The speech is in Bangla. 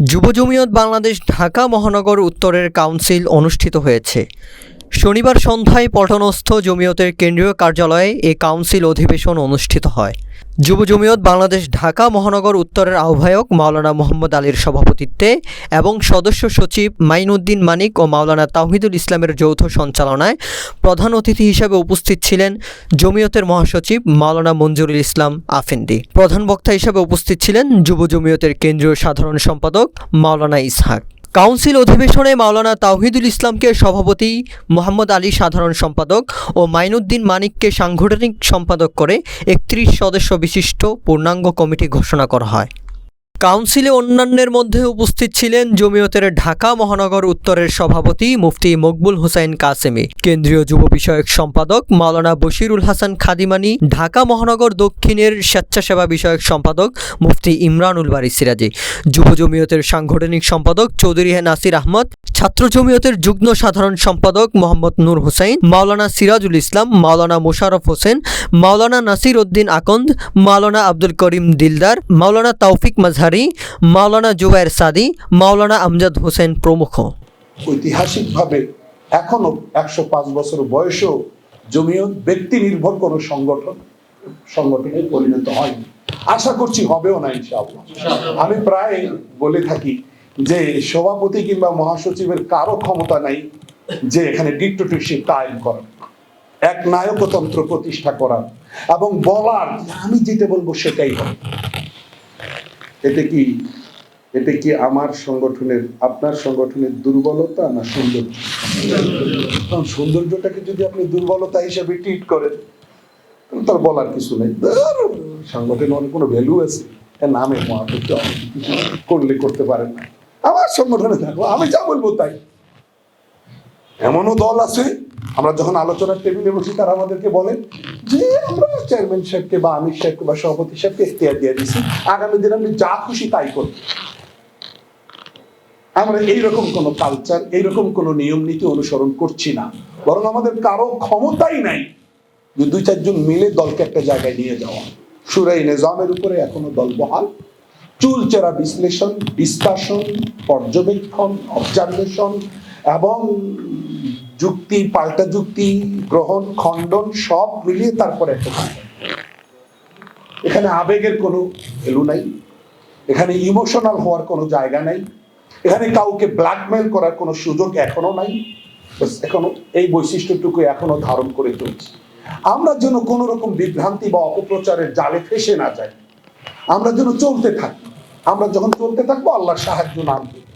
যুব জমিয়ত বাংলাদেশ ঢাকা মহানগর উত্তরের কাউন্সিল অনুষ্ঠিত হয়েছে। শনিবার সন্ধ্যায় পটনস্থ জমিয়তের কেন্দ্রীয় কার্যালয়ে এ কাউন্সিল অধিবেশন অনুষ্ঠিত হয়। যুব জমিয়ত বাংলাদেশ ঢাকা মহানগর উত্তরের আহ্বায়ক মাওলানা মোহাম্মদ আলীর সভাপতিত্বে এবং সদস্য সচিব মাইনুদ্দিন মানিক ও মাওলানা তাওহিদুল ইসলামের যৌথ সঞ্চালনায় প্রধান অতিথি হিসেবে উপস্থিত ছিলেন জমিয়তের মহাসচিব মাওলানা মঞ্জুরুল ইসলাম আফেন্দি। প্রধান বক্তা হিসেবে উপস্থিত ছিলেন যুব জমিয়তের কেন্দ্রীয় সাধারণ সম্পাদক মাওলানা ইসহাক। কাউন্সিল অধিবেশনে মাওলানা তাওহিদুল ইসলামকে সভাপতি মোহাম্মদ আলী সাধারণ সম্পাদক ও মাইনুদ্দিন মানিককে সাংগঠনিক সম্পাদক করে একত্রিশ সদস্য বিশিষ্ট পূর্ণাঙ্গ কমিটি ঘোষণা করা হয়। কাউন্সিলে অন্যান্যের মধ্যে উপস্থিত ছিলেন জমিয়তের ঢাকা মহানগর উত্তরের সভাপতি মুফতি মকবুল হোসাইন কাসেমি, কেন্দ্রীয় যুব বিষয়ক সম্পাদক মাওলানা বশিরুল হাসান খাদিমানি, ঢাকা মহানগর দক্ষিণের স্বেচ্ছাসেবা বিষয়ক সম্পাদক মুফতি ইমরানুল বারি সিরাজি, যুব জমিয়তের সাংগঠনিক সম্পাদক চৌধুরী নাসির আহমদ, ছাত্র জমিয়তের যুগ্ম সাধারণ সম্পাদক মোহাম্মদ নূর হোসাইন মাওলানা সিরাজুল ইসলাম, মাওলানা মোশারফ হোসেন, মাওলানা নাসির উদ্দিন আকন্দ, মাওলানা আব্দুল করিম দিলদার, মাওলানা তৌফিক মাজহারি মাওলানা জুবায়ের সাদি মাওলানা আমজাদ হোসেন প্রমুখ। ঐতিহাসিকভাবে এখনও একশো পাঁচ বছর বয়সেও জমিয়ত ব্যক্তি নির্ভর কোনো সংগঠন সংগঠনে পরিণত হয়নি। আশা করছি হবেও না ইনশাআল্লাহ। আমি প্রায় বলে থাকি যে সভাপতি কিংবা মহাসচিবের কারও ক্ষমতা নাই যে এখানে ডিক্টেটরশিপ কায়েম করার এক নায়কতন্ত্র প্রতিষ্ঠা করার এবং বলার আমি যেটা বলব সেটাই হবে। এতে কি এতে কি আমার সংগঠনের আপনার সংগঠনের দুর্বলতা না সৌন্দর্য? কারণ সৌন্দর্যটাকে যদি আপনি দুর্বলতা হিসেবে ট্রিট করেন তার বলার কিছু নেই। ধুর, সংগঠনে অনেক কোনো ভ্যালু আছে। নামে করলে করতে পারেন না। আমার সংগঠনে থাকব আমি যা বলব তাই। এমনও দল আছে আমরা যখন আলোচনার টেবিলে বসি তারা আমাদেরকে বলেন যে আমরা চেয়ারম্যান সাহেবকে বা আমির সাহেবকে বা সভাপতি সাহেবকে এখতিয়ার দিয়ে দিছি আগামী দিনে আপনি যা খুশি তাই করবেন আমরা এইরকম কোন কালচার এইরকম কোন নিয়ম নীতি অনুসরণ করছি না। বরং আমাদের কারও ক্ষমতাই নাই যে দুই চারজন মিলে দলকে একটা জায়গায় নিয়ে যাওয়া। সুরাই নিজামের উপরে এখনও দল বহাল। চুলচেরা বিশ্লেষণ ডিসকাশন পর্যবেক্ষণ অবজারভেশন এবং যুক্তি, পাল্টা যুক্তি, গ্রহণ, খণ্ডন, সব মিলিয়ে তারপরে একটা। এখানে আবেগের কোনো ভ্যালু নাই। এখানে ইমোশনাল হওয়ার কোনো জায়গা নাই। এখানে কাউকে ব্ল্যাকমেল করার কোনো সুযোগ এখনও নাই। এখনও এই বৈশিষ্ট্যটুকু এখনও ধারণ করে চলছে। আমরা যেন কোনো রকম বিভ্রান্তি বা অপপ্রচারের জালে ফেসে না যাই। আমরা যেন চলতে থাকি। আমরা যখন চলতে থাকব, আল্লাহর সাহায্য নামবে।